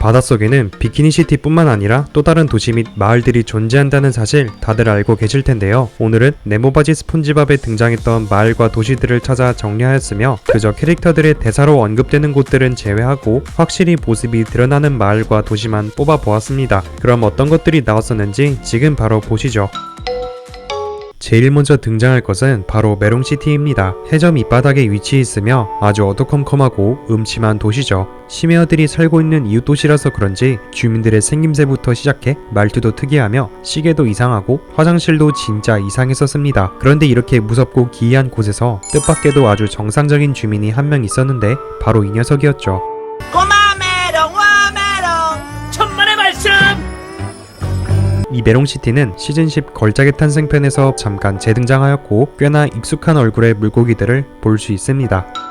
바닷속에는 비키니시티뿐만 아니라 또 다른 도시 및 마을들이 존재한다는 사실 다들 알고 계실 텐데요. 오늘은 네모바지 스폰지밥에 등장했던 마을과 도시들을 찾아 정리하였으며 그저 캐릭터들의 대사로 언급되는 곳들은 제외하고 확실히 모습이 드러나는 마을과 도시만 뽑아 보았습니다. 그럼 어떤 것들이 나왔었는지 지금 바로 보시죠. 제일 먼저 등장할 것은 바로 메롱시티입니다. 해저 밑바닥에 위치해 있으며 아주 어두컴컴하고 음침한 도시죠. 심해어들이 살고 있는 이웃 도시라서 그런지 주민들의 생김새부터 시작해 말투도 특이하며 시계도 이상하고 화장실도 진짜 이상했었습니다. 그런데 이렇게 무섭고 기이한 곳에서 뜻밖에도 아주 정상적인 주민이 한 명 있었는데 바로 이 녀석이었죠. 꼬마 이 메롱시티는 시즌 10 걸작의 탄생편에서 잠깐 재등장하였고 꽤나 익숙한 얼굴의 물고기들을 볼 수 있습니다.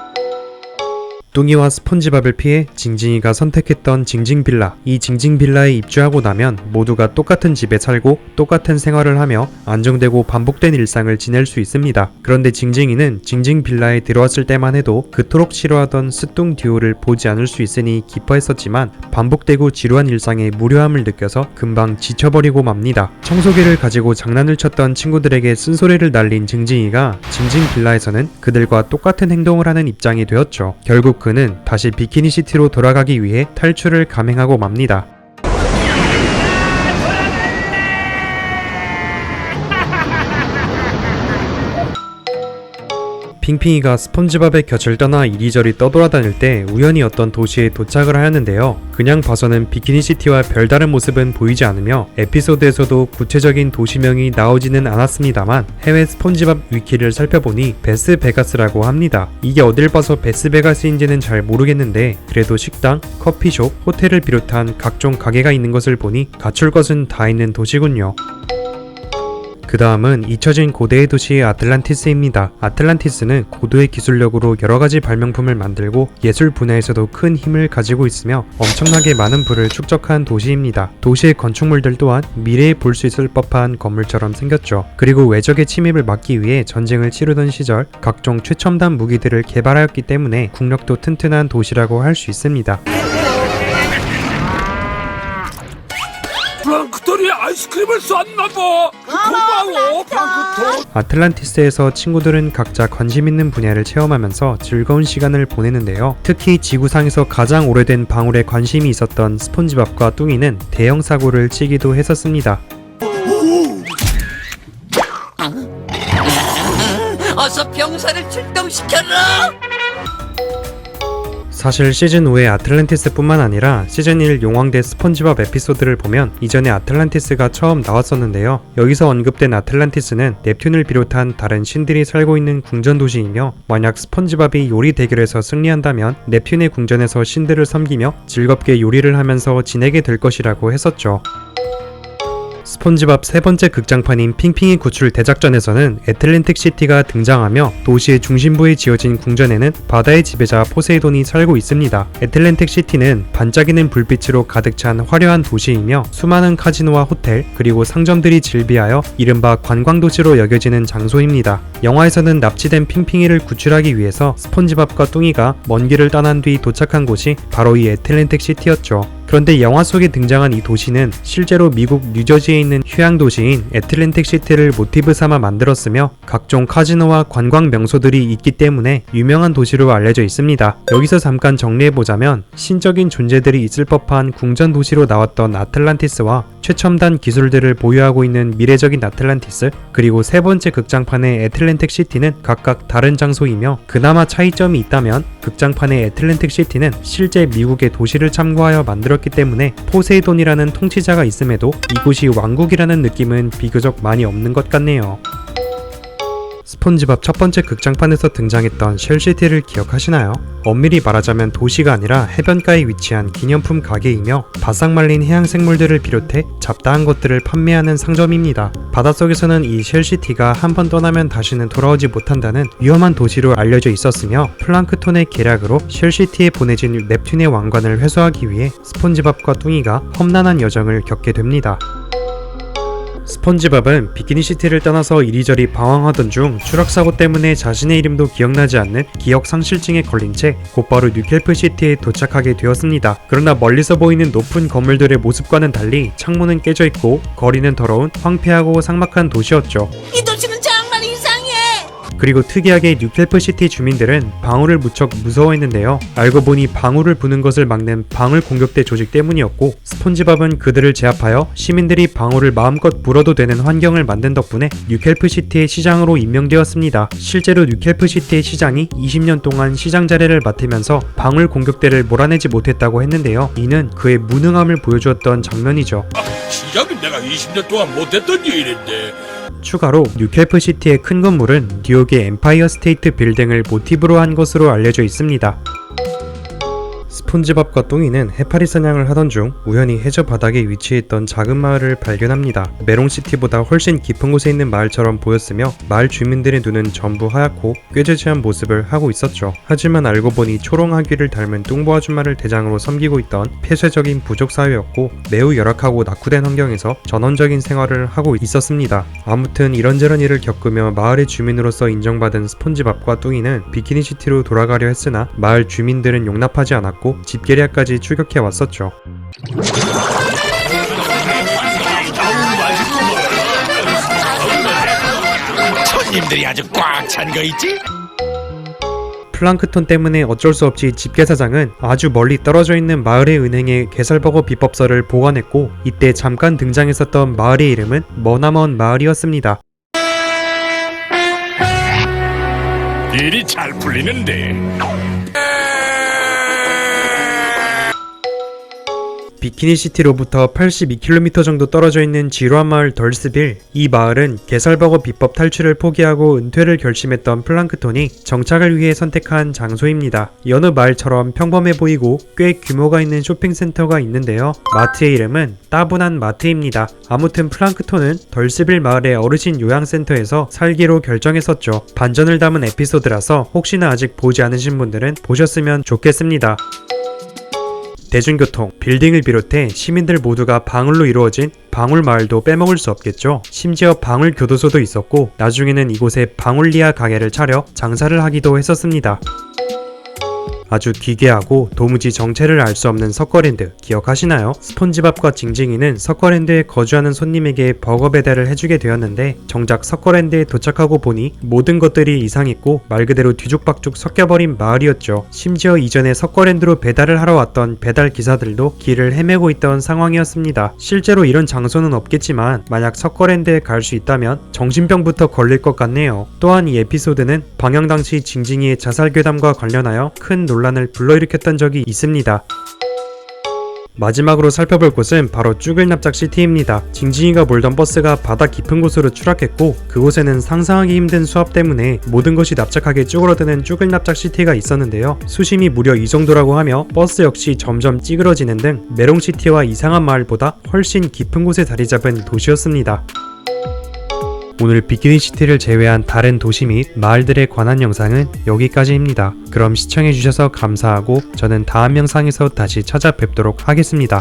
뚱이와 스폰지밥을 피해 징징이가 선택했던 징징빌라. 이 징징빌라에 입주하고 나면 모두가 똑같은 집에 살고 똑같은 생활을 하며 안정되고 반복된 일상을 지낼 수 있습니다. 그런데 징징이는 징징빌라에 들어왔을 때만 해도 그토록 싫어하던 스뚱 듀오를 보지 않을 수 있으니 기뻐했었지만 반복되고 지루한 일상의 무료함을 느껴서 금방 지쳐버리고 맙니다. 청소기를 가지고 장난을 쳤던 친구들에게 쓴소리를 날린 징징이가 징징빌라에서는 그들과 똑같은 행동을 하는 입장이 되었죠. 결국 그는 다시 비키니시티로 돌아가기 위해 탈출을 감행하고 맙니다. 핑핑이가 스펀지밥의 곁을 떠나 이리저리 떠돌아다닐 때 우연히 어떤 도시에 도착을 하였는데요. 그냥 봐서는 비키니시티와 별다른 모습은 보이지 않으며 에피소드에서도 구체적인 도시명이 나오지는 않았습니다만 해외 스펀지밥 위키를 살펴보니 베스 베가스라고 합니다. 이게 어딜 봐서 베스 베가스인지는 잘 모르겠는데 그래도 식당, 커피숍, 호텔을 비롯한 각종 가게가 있는 것을 보니 갖출 것은 다 있는 도시군요. 그 다음은 잊혀진 고대의 도시 아틀란티스입니다. 아틀란티스는 고도의 기술력으로 여러 가지 발명품을 만들고 예술 분야에서도 큰 힘을 가지고 있으며 엄청나게 많은 부를 축적한 도시입니다. 도시의 건축물들 또한 미래에 볼 수 있을 법한 건물처럼 생겼죠. 그리고 외적의 침입을 막기 위해 전쟁을 치르던 시절 각종 최첨단 무기들을 개발하였기 때문에 국력도 튼튼한 도시라고 할 수 있습니다. 아이스크림을 쐈나 봐! 고마워, 플랑크톤! 아틀란티스에서 친구들은 각자 관심 있는 분야를 체험하면서 즐거운 시간을 보내는데요. 특히 지구상에서 가장 오래된 방울에 관심이 있었던 스폰지밥과 뚱이는 대형 사고를 치기도 했었습니다. 어서 병사를 출동시켜라 사실 시즌 5의 아틀란티스뿐만 아니라 시즌 1 용왕대 스폰지밥 에피소드를 보면 이전에 아틀란티스가 처음 나왔었는데요. 여기서 언급된 아틀란티스는 넵튠을 비롯한 다른 신들이 살고 있는 궁전 도시이며 만약 스폰지밥이 요리 대결에서 승리한다면 넵튠의 궁전에서 신들을 섬기며 즐겁게 요리를 하면서 지내게 될 것이라고 했었죠. 스폰지밥 세 번째 극장판인 핑핑이 구출 대작전에서는 애틀랜틱 시티가 등장하며 도시의 중심부에 지어진 궁전에는 바다의 지배자 포세이돈이 살고 있습니다. 애틀랜틱 시티는 반짝이는 불빛으로 가득 찬 화려한 도시이며 수많은 카지노와 호텔 그리고 상점들이 즐비하여 이른바 관광도시로 여겨지는 장소입니다. 영화에서는 납치된 핑핑이를 구출하기 위해서 스폰지밥과 뚱이가 먼 길을 떠난 뒤 도착한 곳이 바로 이 애틀랜틱 시티였죠. 그런데 영화 속에 등장한 이 도시는 실제로 미국 뉴저지에 있는 휴양 도시인 애틀랜틱 시티를 모티브 삼아 만들었으며 각종 카지노와 관광 명소들이 있기 때문에 유명한 도시로 알려져 있습니다. 여기서 잠깐 정리해보자면 신적인 존재들이 있을 법한 궁전 도시로 나왔던 아틀란티스와 최첨단 기술들을 보유하고 있는 미래적인 아틀란티스 그리고 세 번째 극장판의 애틀랜틱 시티는 각각 다른 장소이며 그나마 차이점이 있다면 극장판의 애틀랜틱 시티는 실제 미국의 도시를 참고하여 만들었기 때문에 포세이돈이라는 통치자가 있음에도 이곳이 왕국이라는 느낌은 비교적 많이 없는 것 같네요. 스폰지밥 첫 번째 극장판에서 등장했던 쉘시티를 기억하시나요? 엄밀히 말하자면 도시가 아니라 해변가에 위치한 기념품 가게이며 바싹 말린 해양 생물들을 비롯해 잡다한 것들을 판매하는 상점입니다. 바닷속에서는 이 쉘시티가 한 번 떠나면 다시는 돌아오지 못한다는 위험한 도시로 알려져 있었으며 플랑크톤의 계략으로 쉘시티에 보내진 넵튠의 왕관을 회수하기 위해 스폰지밥과 뚱이가 험난한 여정을 겪게 됩니다. 스펀지밥은 비키니시티를 떠나서 이리저리 방황하던 중 추락사고 때문에 자신의 이름도 기억나지 않는 기억 상실증에 걸린 채 곧바로 뉴켈프시티에 도착하게 되었습니다. 그러나 멀리서 보이는 높은 건물들의 모습과는 달리 창문은 깨져 있고 거리는 더러운 황폐하고 삭막한 도시였죠. 이 도시는. 그리고 특이하게 뉴켈프시티 주민들은 방울을 무척 무서워했는데요. 알고 보니 방울을 부는 것을 막는 방울 공격대 조직 때문이었고 스폰지밥은 그들을 제압하여 시민들이 방울을 마음껏 불어도 되는 환경을 만든 덕분에 뉴켈프시티의 시장으로 임명되었습니다. 실제로 뉴켈프시티의 시장이 20년 동안 시장 자리를 맡으면서 방울 공격대를 몰아내지 못했다고 했는데요. 이는 그의 무능함을 보여주었던 장면이죠. 시작은 내가 20년 동안 못했던 일인데 추가로 뉴켈프시티의 큰 건물은 뉴욕의 엠파이어 스테이트 빌딩을 모티브로 한 것으로 알려져 있습니다. 스폰지밥과 똥이는 해파리 사냥을 하던 중 우연히 해저 바닥에 위치했던 작은 마을을 발견합니다. 메롱시티보다 훨씬 깊은 곳에 있는 마을처럼 보였으며 마을 주민들의 눈은 전부 하얗고 꾀죄죄한 모습을 하고 있었죠. 하지만 알고 보니 초롱아귀를 닮은 뚱보 아줌마를 대장으로 섬기고 있던 폐쇄적인 부족 사회였고 매우 열악하고 낙후된 환경에서 전원적인 생활을 하고 있었습니다. 아무튼 이런저런 일을 겪으며 마을의 주민으로서 인정받은 스폰지밥과 뚱이는 비키니시티로 돌아가려 했으나 마을 주민들은 용납하지 않았고 집게리아까지 출격해 왔었죠. 손님들이 아주 꽉 찬 거 있지? 플랑크톤 때문에 어쩔 수 없이 집게사장은 아주 멀리 떨어져 있는 마을의 은행에 게살버거 비법서를 보관했고 이때 잠깐 등장했었던 마을의 이름은 머나먼 마을이었습니다. 일이 잘 풀리는데 비키니시티로부터 82km 정도 떨어져 있는 지루한 마을 덜스빌. 이 마을은 게살버거 비법 탈출을 포기하고 은퇴를 결심했던 플랑크톤이 정착을 위해 선택한 장소입니다. 여느 마을처럼 평범해 보이고 꽤 규모가 있는 쇼핑센터가 있는데요. 마트의 이름은 따분한 마트입니다. 아무튼 플랑크톤은 덜스빌 마을의 어르신 요양센터에서 살기로 결정했었죠. 반전을 담은 에피소드라서 혹시나 아직 보지 않으신 분들은 보셨으면 좋겠습니다. 대중교통, 빌딩을 비롯해 시민들 모두가 방울로 이루어진 방울 마을도 빼먹을 수 없겠죠. 심지어 방울 교도소도 있었고 나중에는 이곳에 방울리아 가게를 차려 장사를 하기도 했었습니다. 아주 기괴하고 도무지 정체를 알 수 없는 서커랜드 기억하시나요? 스폰지밥과 징징이는 서커랜드에 거주하는 손님에게 버거 배달을 해주게 되었는데 정작 서커랜드에 도착하고 보니 모든 것들이 이상했고 말 그대로 뒤죽박죽 섞여버린 마을이었죠. 심지어 이전에 서커랜드로 배달을 하러 왔던 배달 기사들도 길을 헤매고 있던 상황이었습니다. 실제로 이런 장소는 없겠지만 만약 서커랜드에 갈 수 있다면 정신병부터 걸릴 것 같네요. 또한 이 에피소드는 방영 당시 징징이의 자살 괴담과 관련하여 큰 논란을 불러일으켰던 적이 있습니다. 마지막으로 살펴볼 곳은 바로 쭈글납작 시티입니다. 징징이가 몰던 버스가 바다 깊은 곳으로 추락했고 그곳에는 상상하기 힘든 수압 때문에 모든 것이 납작하게 쭈그러드는 쭈글납작 시티가 있었는데요. 수심이 무려 이 정도라고 하며 버스 역시 점점 찌그러지는 등 메롱시티와 이상한 마을보다 훨씬 깊은 곳에 자리 잡은 도시였습니다. 오늘 비키니시티를 제외한 다른 도시 및 마을들에 관한 영상은 여기까지입니다. 그럼 시청해주셔서 감사하고 저는 다음 영상에서 다시 찾아뵙도록 하겠습니다.